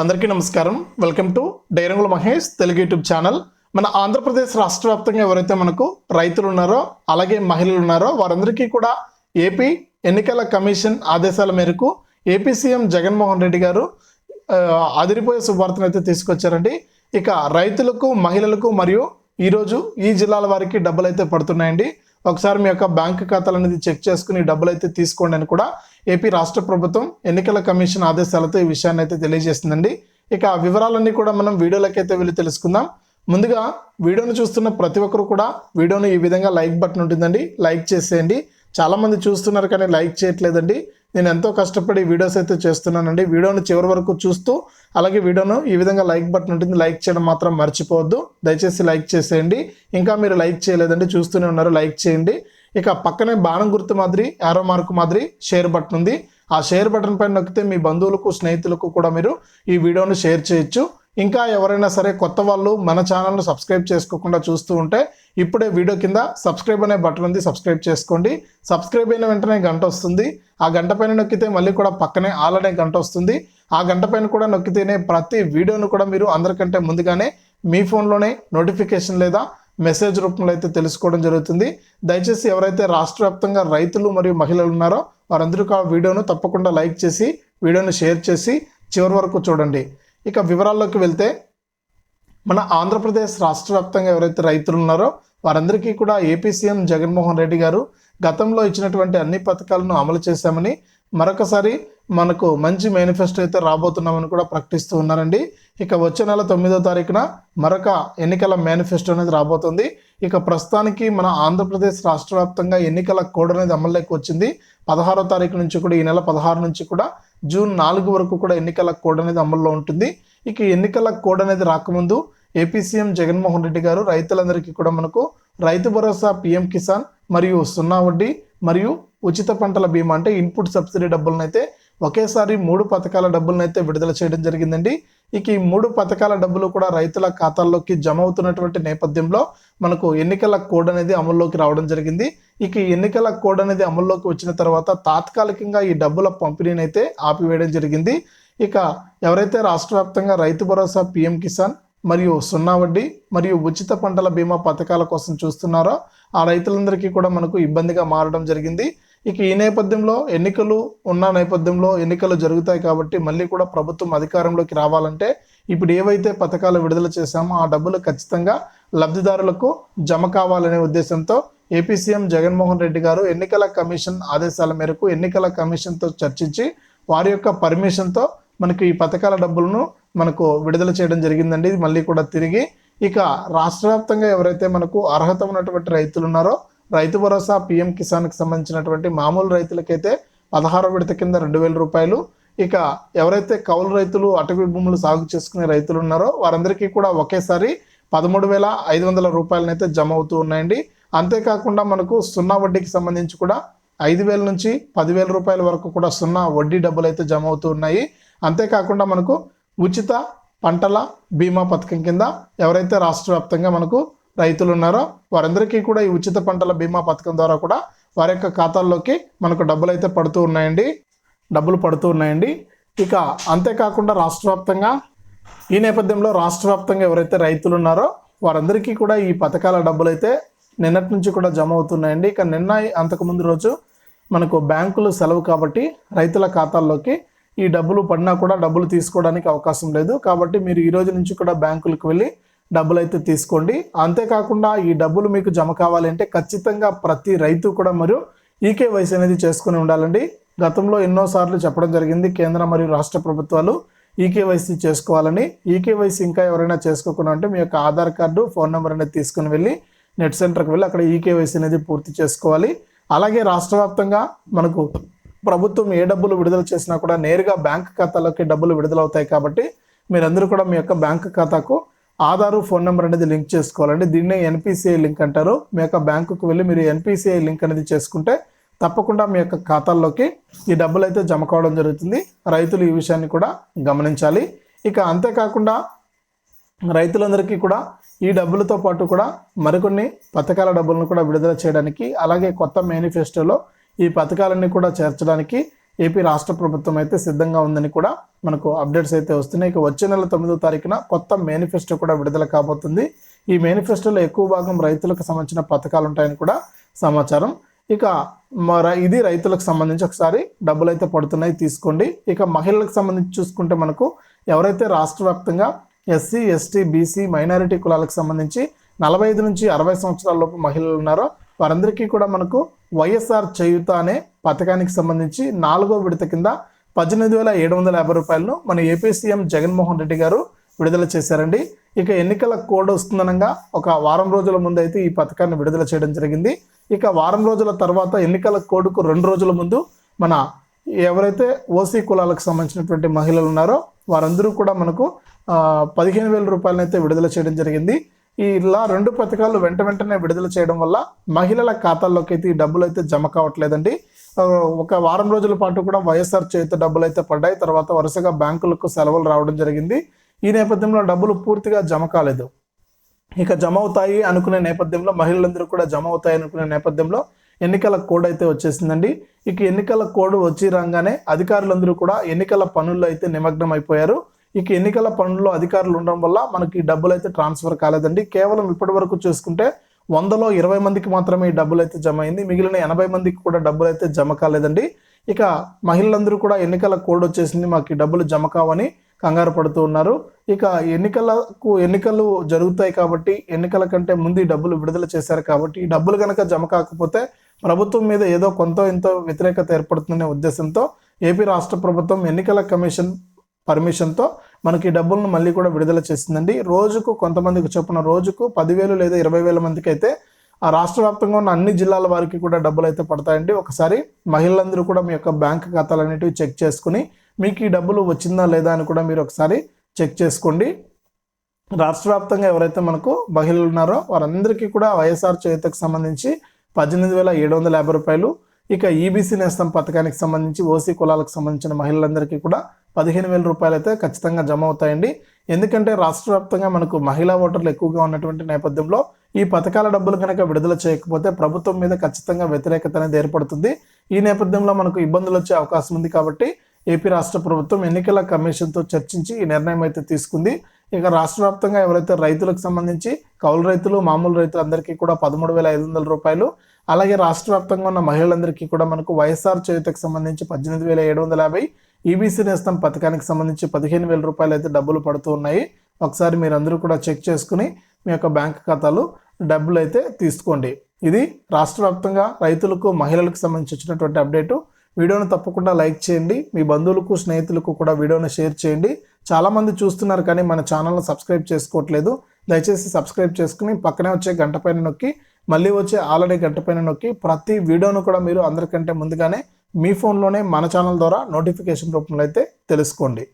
అందరికీ నమస్కారం. Welcome to Dairangula Mahesh Telugu YouTube channel. మన ఆంధ్రప్రదేశ్ రాష్ట్ర వ్యాప్తంగా ఎవరైతే మనకు రైతులు ఉన్నారో అలాగే మహిళలు ఉన్నారో వారందరికీ కూడా ఏపీ ఎన్నికల కమిషన్ ఆదేశాల మేరకు ఏపీ సీఎం జగన్మోహన్ రెడ్డి గారు అదిరిపోయే శుభార్తను అయితే తీసుకొచ్చారండి. ఇక రైతులకు మహిళలకు మరియు ఈరోజు ఈ జిల్లాల వారికి డబ్బులు అయితే పడుతున్నాయండి. ఒకసారి మీ యొక్క బ్యాంక్ ఖాతాలు అనేది చెక్ చేసుకుని డబ్బులు అయితే తీసుకోండి అని కూడా ఏపీ రాష్ట్ర ప్రభుత్వం ఎన్నికల కమిషన్ ఆదేశాలతో ఈ విషయాన్ని అయితే తెలియజేసిందండి ఇక ఆ వివరాలన్నీ కూడా మనం వీడియోలోకి అయితే వెళ్ళి తెలుసుకుందాం. ముందుగా వీడియోను చూస్తున్న ప్రతి ఒక్కరు కూడా వీడియోను ఈ విధంగా లైక్ బటన్ ఉంటుందండి. లైక్ చేసేయండి. చాలామంది చూస్తున్నారు కానీ లైక్ చేయట్లేదండి. నేను ఎంతో కష్టపడి వీడియోస్ అయితే చేస్తున్నానండి. వీడియోను చివరి వరకు చూస్తూ అలాగే వీడియోను ఈ విధంగా లైక్ బటన్ ఉంటుంది లైక్ చేయడం మాత్రం మర్చిపోవద్దు. దయచేసి లైక్ చేసేయండి. ఇంకా మీరు లైక్ చేయలేదండి చూస్తూనే ఉన్నారు. లైక్ చేయండి. ఇక పక్కనే బాణం గుర్తు మాదిరి యారో మార్క్ మాదిరి షేర్ బటన్ ఉంది. ఆ షేర్ బటన్ పైన నొక్కితే మీ బంధువులకు స్నేహితులకు కూడా మీరు ఈ వీడియోను షేర్ చేయొచ్చు. ఇంకా ఎవరైనా సరే కొత్త వాళ్ళు మన ఛానల్ను సబ్స్క్రైబ్ చేసుకోకుండా చూస్తూ ఉంటే ఇప్పుడే వీడియో కింద సబ్స్క్రైబ్ అనే బటన్ ఉంది సబ్స్క్రైబ్ చేసుకోండి. సబ్స్క్రైబ్ అయిన వెంటనే గంట వస్తుంది. ఆ గంట పైన నొక్కితే మళ్ళీ కూడా పక్కనే ఆల్ అనే గంట వస్తుంది. ఆ గంట పైన కూడా నొక్కితేనే ప్రతి వీడియోను కూడా మీరు అందరికంటే ముందుగానే మీ ఫోన్లోనే నోటిఫికేషన్ లేదా మెసేజ్ రూపంలో అయితే తెలుసుకోవడం జరుగుతుంది. దయచేసి ఎవరైతే రాష్ట్ర వ్యాప్తంగా రైతులు మరియు మహిళలు ఉన్నారో వారందరూ ఆ వీడియోను తప్పకుండా లైక్ చేసి వీడియోను షేర్ చేసి చివరి వరకు చూడండి. ఇక వివరాల్లోకి వెళ్తే మన ఆంధ్రప్రదేశ్ రాష్ట్ర వ్యాప్తంగా ఎవరైతే రైతులు ఉన్నారో వారందరికీ కూడా ఏపీ సీఎం జగన్మోహన్ రెడ్డి గారు గతంలో ఇచ్చినటువంటి అన్ని పథకాలను అమలు చేశామని మరొకసారి మనకు మంచి మేనిఫెస్టో అయితే రాబోతున్నామని కూడా ప్రకటిస్తూ ఉన్నారండి. ఇక వచ్చే నెల తొమ్మిదో తారీఖున మరొక ఎన్నికల మేనిఫెస్టో అనేది రాబోతుంది. ఇక ప్రస్తుతానికి మన ఆంధ్రప్రదేశ్ రాష్ట్ర వ్యాప్తంగా ఎన్నికల కోడ్ అనేది అమల్లోకి వచ్చింది. పదహారో తారీఖు నుంచి కూడా ఈ నెల పదహారు నుంచి కూడా జూన్ నాలుగు వరకు కూడా ఎన్నికల కోడ్ అనేది అమల్లో ఉంటుంది. ఇక ఎన్నికల కోడ్ అనేది రాకముందు ఏపీ సీఎం జగన్మోహన్ రెడ్డి గారు రైతులందరికీ కూడా మనకు రైతు భరోసా పిఎం కిసాన్ మరియు సున్నా వడ్డీ మరియు ఉచిత పంటల బీమా అంటే ఇన్పుట్ సబ్సిడీ డబ్బులను అయితే ఒకేసారి మూడు పథకాల డబ్బులను అయితే విడుదల చేయడం జరిగిందండి. ఇక ఈ మూడు పథకాల డబ్బులు కూడా రైతుల ఖాతాల్లోకి జమ అవుతున్నటువంటి నేపథ్యంలో మనకు ఎన్నికల కోడ్ అనేది అమల్లోకి రావడం జరిగింది. ఇక ఎన్నికల కోడ్ అనేది అమల్లోకి వచ్చిన తర్వాత తాత్కాలికంగా ఈ డబ్బుల పంపిణీని అయితే ఆపివేయడం జరిగింది. ఇక ఎవరైతే రాష్ట్ర వ్యాప్తంగా రైతు భరోసా పిఎం కిసాన్ మరియు సున్నా వడ్డీ మరియు ఉచిత పంటల బీమా పథకాల కోసం చూస్తున్నారో? ఆ రైతులందరికీ కూడా మనకు ఇబ్బందిగా మారడం జరిగింది. ఇక ఈ నేపథ్యంలో ఎన్నికలు ఉన్న నేపథ్యంలో ఎన్నికలు జరుగుతాయి కాబట్టి మళ్ళీ కూడా ప్రభుత్వం అధికారంలోకి రావాలంటే ఇప్పుడు ఏవైతే పథకాలు విడుదల చేశామో ఆ డబ్బులు ఖచ్చితంగా లబ్ధిదారులకు జమ కావాలనే ఉద్దేశంతో ఏపీ సీఎం జగన్మోహన్ రెడ్డి గారు ఎన్నికల కమిషన్ ఆదేశాల మేరకు ఎన్నికల కమిషన్తో చర్చించి వారి యొక్క పర్మిషన్తో మనకు ఈ పథకాల డబ్బులను మనకు విడుదల చేయడం జరిగిందండి. ఇది మళ్ళీ కూడా తిరిగి ఇక రాష్ట్ర వ్యాప్తంగా ఎవరైతే మనకు అర్హత ఉన్నటువంటి రైతులు ఉన్నారో రైతు భరోసా పిఎం కిసాన్కి సంబంధించినటువంటి మామూలు రైతులకైతే పదహారో విడత కింద రెండు వేల రూపాయలు. ఇక ఎవరైతే కౌలు రైతులు అటవీ భూములు సాగు చేసుకునే రైతులు ఉన్నారో వారందరికీ కూడా ఒకేసారి పదమూడు వేల ఐదు వందల రూపాయలనైతే జమ అవుతూ ఉన్నాయండి. అంతేకాకుండా మనకు సున్నా వడ్డీకి సంబంధించి కూడా ఐదు వేల నుంచి పదివేల రూపాయల వరకు కూడా సున్నా వడ్డీ డబ్బులు అయితే జమ అవుతూ ఉన్నాయి. అంతేకాకుండా మనకు ఉచిత పంటల బీమా పథకం కింద ఎవరైతే రాష్ట్ర వ్యాప్తంగా మనకు రైతులు ఉన్నారో వారందరికీ కూడా ఈ ఉచిత పంటల బీమా పథకం ద్వారా కూడా వారి యొక్క ఖాతాల్లోకి మనకు డబ్బులు అయితే పడుతూ ఉన్నాయండి. డబ్బులు పడుతూ ఉన్నాయండి. ఇక అంతేకాకుండా రాష్ట్ర వ్యాప్తంగా ఈ నేపథ్యంలో రాష్ట్ర వ్యాప్తంగా ఎవరైతే రైతులు ఉన్నారో వారందరికీ కూడా ఈ పథకాల డబ్బులు అయితే నిన్నటి నుంచి కూడా జమ అవుతున్నాయండి. ఇక నిన్న అంతకుముందు రోజు మనకు బ్యాంకులు సెలవు కాబట్టి రైతుల ఖాతాల్లోకి ఈ డబ్బులు పడినా కూడా డబ్బులు తీసుకోవడానికి అవకాశం లేదు. కాబట్టి మీరు ఈ రోజు నుంచి కూడా బ్యాంకులకు వెళ్ళి డబ్బులు అయితే తీసుకోండి. అంతేకాకుండా ఈ డబ్బులు మీకు జమ కావాలి అంటే ఖచ్చితంగా ప్రతి రైతు కూడా మరియు ఈకేవైసీ అనేది చేసుకుని ఉండాలండి. గతంలో ఎన్నోసార్లు చెప్పడం జరిగింది కేంద్ర మరియు రాష్ట్ర ప్రభుత్వాలు ఈకేవైసీ చేసుకోవాలని. ఈకేవైసీ ఇంకా ఎవరైనా చేసుకోకుండా ఉంటే మీ యొక్క ఆధార్ కార్డు ఫోన్ నెంబర్ అనేది తీసుకుని వెళ్ళి నెట్ సెంటర్కి వెళ్ళి అక్కడ ఈకేవైసీ అనేది పూర్తి చేసుకోవాలి. అలాగే రాష్ట్ర వ్యాప్తంగా మనకు ప్రభుత్వం ఏ డబ్బులు విడుదల చేసినా కూడా నేరుగా బ్యాంక్ ఖాతాలోకి డబ్బులు విడుదలవుతాయి కాబట్టి మీరందరూ కూడా మీ యొక్క బ్యాంక్ ఖాతాకు ఆధారు ఫోన్ నెంబర్ అనేది లింక్ చేసుకోవాలండి. దీన్నే ఎన్పిసిఐ లింక్ అంటారు. మీ యొక్క బ్యాంకుకు వెళ్ళి మీరు ఎన్పిసిఐ లింక్ అనేది చేసుకుంటే తప్పకుండా మీ యొక్క ఖాతాల్లోకి ఈ డబ్బులు అయితే జమ కావడం జరుగుతుంది. రైతులు ఈ విషయాన్ని కూడా గమనించాలి. ఇక అంతేకాకుండా రైతులందరికీ కూడా ఈ డబ్బులతో పాటు కూడా మరికొన్ని పథకాల డబ్బులను కూడా విడుదల చేయడానికి అలాగే కొత్త మేనిఫెస్టోలో ఈ పథకాలన్నీ కూడా చేర్చడానికి ఏపీ రాష్ట్ర ప్రభుత్వం అయితే సిద్ధంగా ఉందని కూడా మనకు అప్డేట్స్ అయితే వస్తున్నాయి. ఇక వచ్చే నెల తొమ్మిదో తారీఖున కొత్త మేనిఫెస్టో కూడా విడుదల కాబోతుంది. ఈ మేనిఫెస్టోలో ఎక్కువ భాగం రైతులకు సంబంధించిన పథకాలు ఉంటాయని కూడా సమాచారం. ఇక ఇది రైతులకు సంబంధించి ఒకసారి డబ్బులు అయితే పడుతున్నాయి తీసుకోండి. ఇక మహిళలకు సంబంధించి చూసుకుంటే మనకు ఎవరైతే రాష్ట్ర వ్యాప్తంగా ఎస్సీ ఎస్టీ బీసీ మైనారిటీ కులాలకు సంబంధించి నలభై ఐదు నుంచి అరవై సంవత్సరాల లోపు మహిళలు ఉన్నారో వారందరికీ కూడా మనకు వైఎస్ఆర్ చేయుత అనే పథకానికి సంబంధించి నాలుగో విడత కింద పద్దెనిమిది వేల ఏడు వందల యాభై రూపాయలను మన ఏపీ సీఎం జగన్మోహన్ రెడ్డి గారు విడుదల చేశారండి. ఇక ఎన్నికల కోడ్ వస్తుందనగా ఒక వారం రోజుల ముందు అయితే ఈ పథకాన్ని విడుదల చేయడం జరిగింది. ఇక వారం రోజుల తర్వాత ఎన్నికల కోడ్కు రెండు రోజుల ముందు మన ఎవరైతే ఓసీ కులాలకు సంబంధించినటువంటి మహిళలు ఉన్నారో వారందరూ కూడా మనకు పదిహేను వేల రూపాయలనైతే విడుదల చేయడం జరిగింది. ఇలా రెండు పథకాలు వెంట వెంటనే విడుదల చేయడం వల్ల మహిళల ఖాతాల్లోకి అయితే ఈ డబ్బులు అయితే జమ కావట్లేదండి. ఒక వారం రోజుల పాటు కూడా వైఎస్ఆర్ చేత డబ్బులు అయితే పడ్డాయి. తర్వాత వరుసగా బ్యాంకులకు సెలవులు రావడం జరిగింది. ఈ నేపథ్యంలో డబ్బులు పూర్తిగా జమ కాలేదు. ఇక జమ అవుతాయి అనుకునే నేపథ్యంలో మహిళలందరూ కూడా జమ అవుతాయి అనుకునే నేపథ్యంలో ఎన్నికల కోడ్ అయితే వచ్చేసిందండి. ఇక ఎన్నికల కోడ్ వచ్చి రాగానే అధికారులందరూ కూడా ఎన్నికల పనుల్లో అయితే నిమగ్నం అయిపోయారు ఇక ఎన్నికల పనుల్లో అధికారులు ఉండడం వల్ల మనకి డబ్బులు అయితే ట్రాన్స్ఫర్ కాలేదండి. కేవలం ఇప్పటి వరకు చూసుకుంటే వందలో ఇరవై మందికి మాత్రమే ఈ డబ్బులు అయితే జమ అయింది. మిగిలిన ఎనభై మందికి కూడా డబ్బులు అయితే జమ కాలేదండి. ఇక మహిళలందరూ కూడా ఎన్నికల కోడ్ వచ్చేసింది. మాకు డబ్బులు జమ కావని కంగారు పడుతూ ఉన్నారు. ఇక ఎన్నికలకు ఎన్నికలు జరుగుతాయి కాబట్టి ఎన్నికల కంటే ముందు డబ్బులు విడుదల చేశారు కాబట్టి ఈ డబ్బులు కనుక జమ కాకపోతే ప్రభుత్వం మీద ఏదో కొంత ఎంతో వ్యతిరేకత ఏర్పడుతుందనే ఉద్దేశంతో ఏపీ రాష్ట్ర ప్రభుత్వం ఎన్నికల కమిషన్ పర్మిషన్తో మనకి డబ్బులను మళ్ళీ కూడా విడుదల చేసిందండి రోజుకు కొంతమందికి చొప్పున రోజుకు పదివేలు లేదా ఇరవై వేల మందికి అయితే ఆ రాష్ట్ర వ్యాప్తంగా ఉన్న అన్ని జిల్లాల వారికి కూడా డబ్బులు అయితే పడతాయండి. ఒకసారి మహిళలందరూ కూడా మీ యొక్క బ్యాంక్ ఖాతాలన్నిటివి చెక్ చేసుకుని మీకు ఈ డబ్బులు వచ్చిందా లేదా అని కూడా మీరు ఒకసారి చెక్ చేసుకోండి. రాష్ట్ర వ్యాప్తంగా ఎవరైతే మనకు మహిళలు ఉన్నారో వారందరికీ కూడా వైఎస్ఆర్ చేతకు సంబంధించి పద్దెనిమిది వేల ఏడు వందల యాభై రూపాయలు. ఇక ఈబీసీ నేస్తం పథకానికి సంబంధించి ఓసీ కులాలకు సంబంధించిన మహిళలందరికీ కూడా పదిహేను వేల రూపాయలు అయితే ఖచ్చితంగా జమ అవుతాయండి. ఎందుకంటే రాష్ట్ర వ్యాప్తంగా మనకు మహిళా ఓటర్లు ఎక్కువగా ఉన్నటువంటి నేపథ్యంలో ఈ పథకాల డబ్బులు కనుక విడుదల చేయకపోతే ప్రభుత్వం మీద ఖచ్చితంగా వ్యతిరేకత అనేది ఏర్పడుతుంది. ఈ నేపథ్యంలో మనకు ఇబ్బందులు వచ్చే అవకాశం ఉంది కాబట్టి ఏపీ రాష్ట్ర ప్రభుత్వం ఎన్నికల కమిషన్తో చర్చించి ఈ నిర్ణయం అయితే తీసుకుంది. ఇక రాష్ట్ర వ్యాప్తంగా ఎవరైతే రైతులకు సంబంధించి కౌలు రైతులు మామూలు రైతులందరికీ కూడా పదమూడు వేల ఐదు వందల రూపాయలు అలాగే రాష్ట్ర వ్యాప్తంగా ఉన్న మహిళలందరికీ కూడా మనకు వైఎస్ఆర్ చేయుతకు సంబంధించి పద్దెనిమిది వేల ఏడు వందల యాభై ఈబీసీ నేస్తం పథకానికి సంబంధించి పదిహేను వేల రూపాయలు అయితే డబ్బులు పడుతూ ఉన్నాయి. ఒకసారి మీరు అందరూ కూడా చెక్ చేసుకుని మీ యొక్క బ్యాంక్ ఖాతాలు డబ్బులు అయితే తీసుకోండి. ఇది రాష్ట్ర వ్యాప్తంగా రైతులకు మహిళలకు సంబంధించి వచ్చినటువంటి అప్డేటు. వీడియోను తప్పకుండా లైక్ చేయండి. మీ బంధువులకు స్నేహితులకు కూడా వీడియోను షేర్ చేయండి. చాలామంది చూస్తున్నారు కానీ మన ఛానల్ని సబ్స్క్రైబ్ చేసుకోవట్లేదు. దయచేసి సబ్స్క్రైబ్ చేసుకుని పక్కనే వచ్చే గంట పైన నొక్కి మళ్ళీ వచ్చే ఆల్రెడీ గంట పైన నొక్కి ప్రతి వీడియోను కూడా మీరు అందరికంటే ముందుగానే మీ ఫోన్లోనే మన ఛానల్ ద్వారా నోటిఫికేషన్ రూపంలో అయితే తెలుసుకోండి.